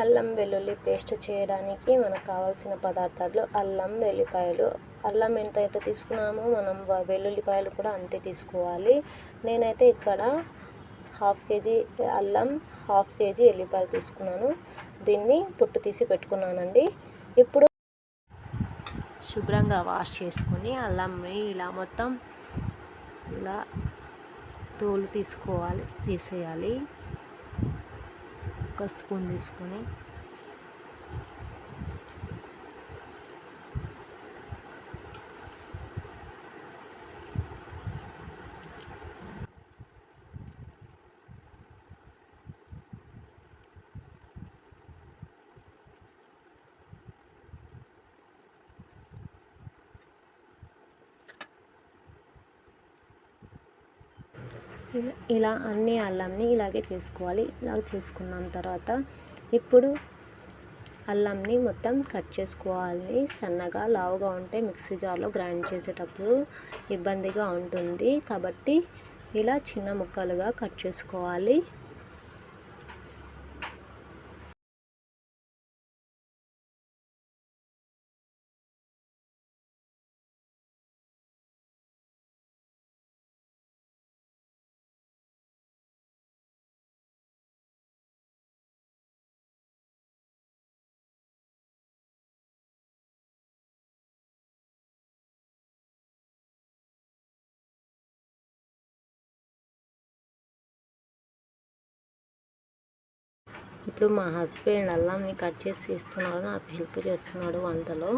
అల్లం వెల్లుల్లి పేస్ట్ చేయడానికి మనకు కావాల్సిన పదార్థాలు అల్లం వెల్లిపాయలు. అల్లం ఎంత అయితే తీసుకున్నామో మనం వెల్లుల్లిపాయలు కూడా అంతే తీసుకోవాలి. నేనైతే ఇక్కడ హాఫ్ కేజీ అల్లం హాఫ్ కేజీ ఎల్లిపాయలు తీసుకున్నాను. దీన్ని పొట్టు తీసి పెట్టుకున్నానండి. ఇప్పుడు శుభ్రంగా వాష్ చేసుకొని అల్లంని ఇలా మొత్తం ఇలా తోలు తీసుకోవాలి తీసేయాలి. ఒక స్పూన్ తీసుకొని ఇలా ఇలా అన్ని అల్లంని ఇలాగే చేసుకోవాలి. ఇలా చేసుకున్న తర్వాత ఇప్పుడు అల్లంని మొత్తం కట్ చేసుకోవాలి. సన్నగా లావుగా ఉంటే మిక్సీ జార్లో గ్రైండ్ చేసేటప్పుడు ఇబ్బందిగా ఉంటుంది. కాబట్టి ఇలా చిన్న ముక్కలుగా కట్ చేసుకోవాలి. ఇప్పుడు మా హస్బెండ్ అల్లంని కట్ చేసి ఇస్తున్నాడు నాకు హెల్ప్ చేస్తున్నాడు వంటలో.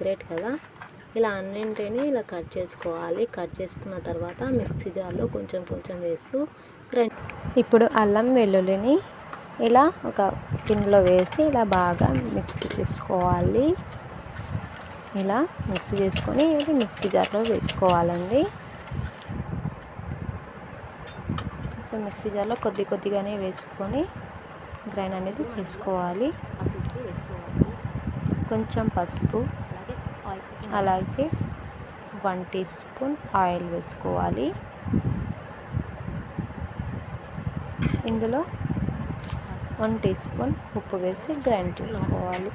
గ్రేట్ కదా? ఇలా అన్నింటిని ఇలా కట్ చేసుకోవాలి. కట్ చేసుకున్న తర్వాత మిక్సీ జార్లో కొంచెం కొంచెం వేస్తూ గ్రైండ్ ఇప్పుడు అల్లం వెల్లుల్లిని ఇలా ఒక గిన్నెలో వేసి ఇలా బాగా మిక్సీ చేసుకోవాలి. ఇలా మిక్సీ చేసుకొని ఇది మిక్సీ జార్లో వేసుకోవాలండి ఇప్పుడు మిక్సీ జార్లో కొద్ది కొద్దిగానే వేసుకొని గ్రైండ్ అనేది చేసుకోవాలి. వేసుకోవాలి కొంచెం పసుపు అలాగే వన్ టీ స్పూన్ ఆయిల్ వేసుకోవాలి. ఇందులో వన్ టీ స్పూన్ ఉప్పు వేసి గ్రైండ్ చేసుకోవాలి.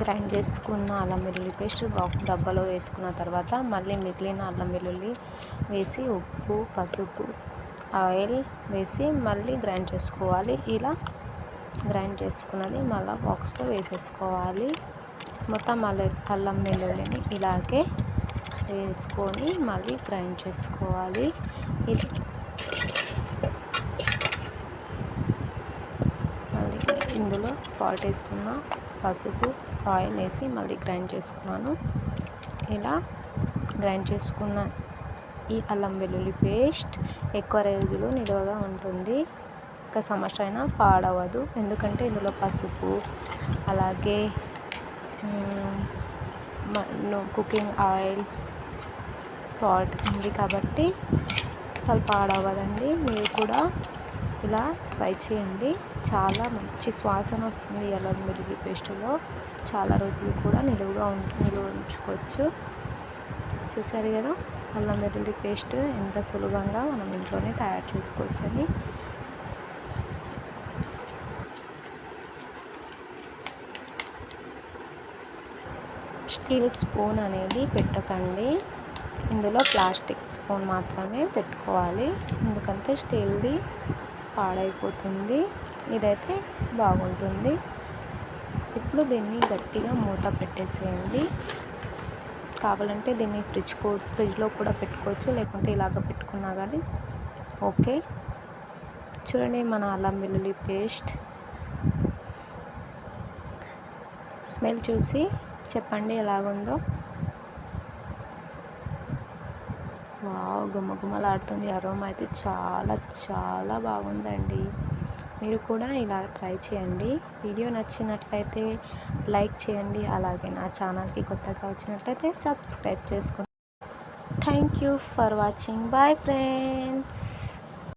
గ్రైండ్ చేసుకున్న అల్లం వెల్లుల్లి పేస్ట్ డబ్బాలో వేసుకున్న తర్వాత మళ్ళీ మిగిలిన అల్లం వెల్లుల్లి వేసి ఉప్పు పసుపు ఆయిల్ వేసి మళ్ళీ గ్రైండ్ చేసుకోవాలి. ఇలా గ్రైండ్ చేసుకున్నది మళ్ళీ బాక్స్లో వేసేసుకోవాలి. మొత్తం అల్ల అల్లం వెల్లుల్లిని ఇలాగే వేసుకొని మళ్ళీ గ్రైండ్ చేసుకోవాలి. ఇది మళ్ళీ ఇందులో సాల్ట్ వేస్తున్న. పసుపు ఆయిల్ వేసి మళ్ళీ గ్రైండ్ చేసుకున్నాను. ఇలా గ్రైండ్ చేసుకున్న ఈ అల్లం వెల్లుల్లి పేస్ట్ ఎక్కువ రోజులు నిలువగా ఉంటుంది. ఒక సమస్య అయినా పాడవదు. ఎందుకంటే ఇందులో పసుపు అలాగే కుకింగ్ ఆయిల్ సాల్ట్ ఉంది కాబట్టి అసలు పాడవదండి. మీరు కూడా ఇలా ట్రై చేయండి. చాలా మంచి శ్వాసన వస్తుంది అల్లం వెల్లుల్లి పేస్టులో. చాలా రోజులు కూడా నిలువుగా ఉంటు నిలువ ఉంచుకోవచ్చు. చూసారు కదా అల్లం వెల్లుల్లి పేస్ట్ ఎంత సులభంగా మనం ఇంట్లోనే తయారు చేసుకోవచ్చని. స్టీల్ స్పూన్ అనేది పెట్టకండి. ఇందులో ప్లాస్టిక్ స్పూన్ మాత్రమే పెట్టుకోవాలి. ఎందుకంటే స్టీల్ది పాడైపోతుంది. ఇదైతే బాగుంటుంది. ఇప్పుడు దీన్ని గట్టిగా మూత పెట్టేసేయండి. కావాలంటే దీన్ని ఫ్రిడ్జ్ కో ఫ్రిడ్జ్లో కూడా పెట్టుకోవచ్చు. లేకుంటే ఇలాగ పెట్టుకున్నా కానీ ఓకే. చూడండి మన అల్లం వెల్లుల్లి పేస్ట్. స్మెల్ చూసి చెప్పండి ఎలాగుందో. వావ్ గుమగుమలాడుతుంది అరోమా అయితే చాలా చాలా బాగుందండి. మీరు కూడా ఇలా ట్రై చేయండి. వీడియో నచ్చినట్లయితే లైక్ చేయండి. అలాగే నా ఛానల్కి కొత్తగా వచ్చినట్లయితే సబ్స్క్రైబ్ చేసుకోండి. Thank you for watching. Bye friends.